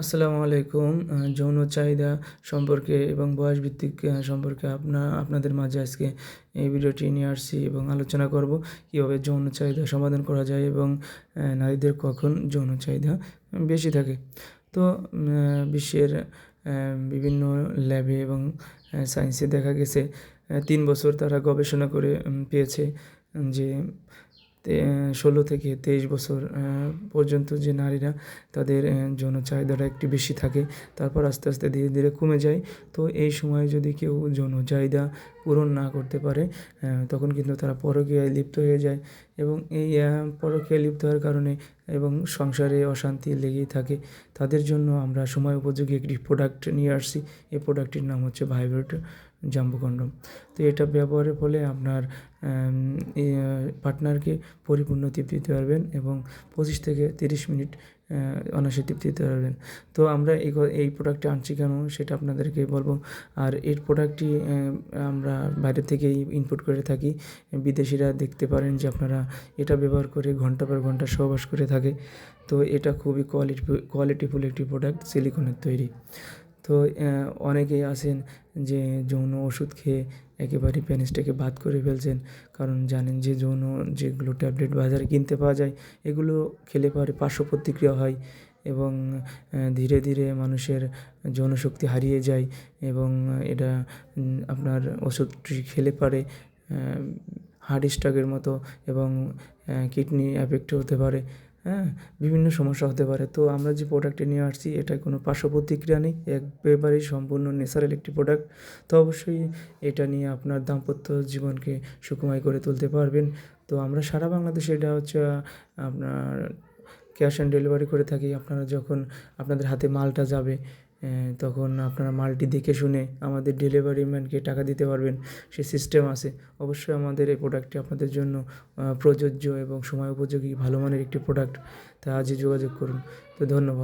আসসালামু আলাইকুম। যৌন চাহিদা সম্পর্কে এবং বয়সভিত্তিক সম্পর্কে আপনা, আপনাদের মাঝে আজকে এই ভিডিওটি নিয়ে আসছি এবং আলোচনা করব কীভাবে যৌন চাহিদা সমাধান করা যায় এবং নারীদের কখন যৌন চাহিদা বেশি থাকে। তো বিশ্বের বিভিন্ন ল্যাবে এবং সায়েন্সে দেখা গেছে তিন বছর তারা গবেষণা করে পেয়েছে যে ষোলো থেকে তেইশ বছর পর্যন্ত যে নারীরা তাদের যৌন চাহিদাটা একটু বেশি থাকে, তারপর আস্তে আস্তে ধীরে ধীরে কমে যায়। তো এই সময়ে যদি কেউ যৌন চাহিদা পূরণ না করতে পারে তখন কিন্তু তারা পরকীয়ায় লিপ্ত হয়ে যায় এবং এই পরকীয়ায় লিপ্ত হওয়ার কারণে এবং সংসারে অশান্তি লেগেই থাকে। তাদের জন্য আমরা সময় উপযোগী একটি প্রোডাক্ট নিয়ে আসছি। এই প্রোডাক্টটির নাম হচ্ছে ভাইব্রেট জাম্বো কন্ডম তো এটা ব্যবহারের ফলে আপনার পার্টনারকে পরিপূর্ণ তৃপ্তি দিতে পারবেন এবং পঁচিশ থেকে তিরিশ মিনিট অনায়াসে তৃপ্তি দিতে পারবেন। তো আমরা এই এই প্রোডাক্টটি আনছি কেন সেটা আপনাদেরকে বলব। আর এই প্রোডাক্টটি আমরা বাইরে থেকেই ইনপুট করে থাকি। বিদেশিরা দেখতে পারেন যে আপনারা এটা ব্যবহার করে ঘণ্টা পর ঘণ্টা সহবাস করে থাকে। তো এটা খুবই কোয়ালিটি কোয়ালিটিফুল একটি প্রোডাক্ট সিলিকনের তৈরি। তো অনেকেই আছেন যে যৌন ওষুধ খেয়ে একেবারে পেনিসটাকে বাদ করে ফেলছেন। কারণ জানেন যে যৌন যেগুলো ট্যাবলেট বাজারে কিনতে পাওয়া যায়, এগুলো খেলে পরে পার্শ্ব প্রতিক্রিয়া হয় এবং ধীরে ধীরে মানুষের যৌনশক্তি হারিয়ে যায় এবং এটা আপনার ওষুধটি খেলে পারে হার্ট স্ট্রোকের মতো এবং কিডনি অ্যাফেক্ট হতে পারে। হ্যাঁ বিভিন্ন সমস্যা হতে পারে। তো আমরা যে প্রোডাক্টটি নিয়ে আসছি এটা কোনো পার্শ্ব প্রতিক্রিয়া নেই, একেবারেই সম্পূর্ণ ন্যাচারাল একটি প্রোডাক্ট তো অবশ্যই এটা নিয়ে আপনার দাম্পত্য জীবনকে সুখময় করে তুলতে পারবেন। তো আমরা সারা বাংলাদেশে এটা হচ্ছে আপনার ক্যাশ অন ডেলিভারি করে থাকি। আপনারা যখন আপনাদের হাতে মালটা যাবে তখন আপনারা মালটি দেখে শুনে আমাদের ডেলিভারি ম্যানকে টাকা দিতে পারবেন। সে সিস্টেম আছে। অবশ্যই আমাদের এই প্রোডাক্টটি আপনাদের জন্য প্রযোজ্য এবং সময় উপযোগী, ভালো মানের একটি প্রোডাক্ট তা আজই যোগাযোগ করুন। তো ধন্যবাদ।